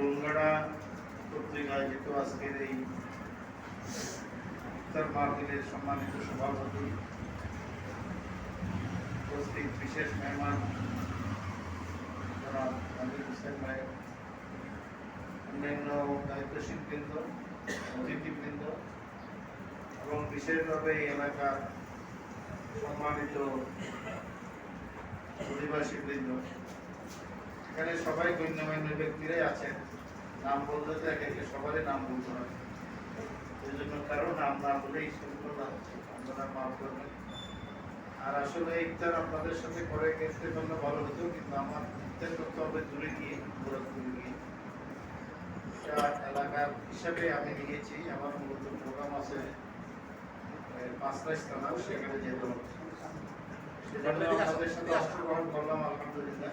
ডোঙ্গাড়া কর্তৃক আয়োজিত আজকের এই ইফতার মাহফিলের সম্মানিত সভাপতি উপস্থিত বিশেষ মেহমান, জনাব আমির হোসেন ভাই অন্যান্য দায়িত্বশীল বৃন্দ অতিথিবৃন্দ এবং বিশেষভাবে এই এলাকার সম্মানিত অধিবাসী বৃন্দ। এখানে সবাই গণ্যমান্য ব্যক্তিরাই আছেন। নাম বলতে তো একে একে সবারই নাম বলতে হয়। এই জন্য কারও নাম না বলেই শুরু আর আসলে ইফতার আপনাদের সাথে করে গেতে জন্য ভালো হতো, কিন্তু আমার ইফতার করতে হবে দূরে গিয়ে, গোরখপুরে গিয়ে। এলাকার হিসাবে আমি নিয়েছি। আমার মূলত প্রোগ্রাম আছে পাঁচটা স্থানাও সেখানে যেতে হবে। সেজন্য আপনাদের সাথে অংশগ্রহণ করলাম, আলহামদুলিল্লাহ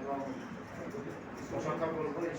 এবং কিছু কথা বলব ইনশাআল্লাহ যদি আল্লাহ তৌফিক দান করেন আমার তৌফিক জামিলা আলাইহি তাওয়াক্কুল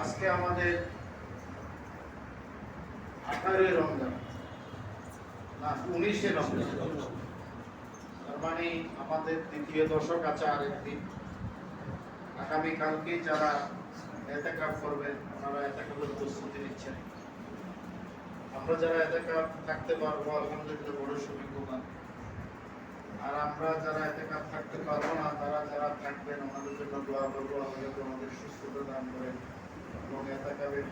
আজকে আমাদের আঠারোই রমজান। না, উনিশে রমজান। তার মানে আমাদের দ্বিতীয় দশক আছে আরেকদিন আগামীকালকে যারা এতেকাপ করবেন ওনারা এতেকাপের প্রস্তুতি নিচ্ছেন। আমরা যারা এতেকাপ থাকতে পারব, আলহামদুলিল্লাহ, বড় সৌভাগ্যবান। আর আমরা যারা এতেকাপ থাকতে পারব না, তারা যারা থাকবেন ওনাদের জন্য দোয়া করব আমাদের সুস্থতা দান করেন। এতেকাপের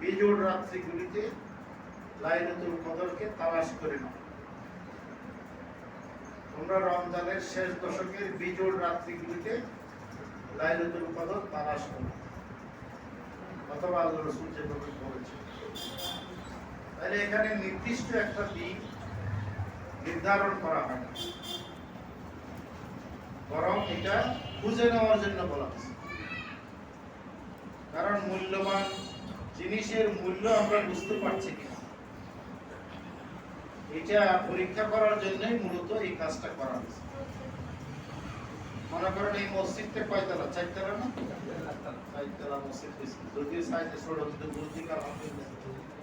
বিজোড় রাত্রিগুলিতে লাইলাতুল কদরকে তালাশ করে নাও। তোমরা রমজানের শেষ দশকের বিজোড় রাত্রিগুলিতে লাইলাতুল কদর তালাশ করো। অথবা আল্লাহ রসুল যেভাবে বলেছে তাহলে এখানে নির্দিষ্ট একটা দিক নির্ধারণ করা হয় না। বরং এটা খুঁজে নেওয়ার জন্য বলা হয়েছে। কারণ মূল্যবান জিনিসের মূল্য আমরা বুঝতে পারছি কিনা। এটা পরীক্ষা করার জন্যই মূলত এই কাজটা করা হয়েছে। মনে করেন এই মসজিদটা কয়তলা? চারতলা না? চারতলা মসজিদ হয়েছে। যদিও সাইজে ছোট কিন্তু বুদ্ধিক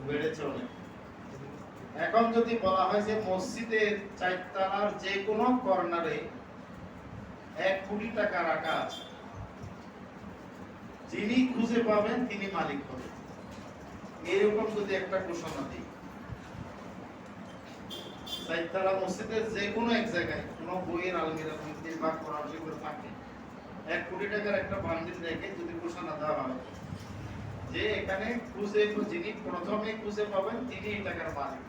বেড়েছে অনেক। এখন যদি বলা হয় যে মসজিদের চারতলার যে কোনো কর্নারে এক কোটি টাকা রাখা আছে, যিনি খুঁজে পাবেন তিনি মালিক হবেন। এরকম যদি একটা ঘোষণা দিই চারতলা মসজিদের যে কোনো এক জায়গায় কোনো বইয়ের আলমিরা মন্দির বা করার যেগুলো থাকে। এক কোটি টাকার একটা বান্ডিল রেখে যদি ঘোষণা দেওয়া হয়, যে এখানে খুঁজে যিনি প্রথমে খুঁজে পাবেন, তিনি এই টাকার মালিক।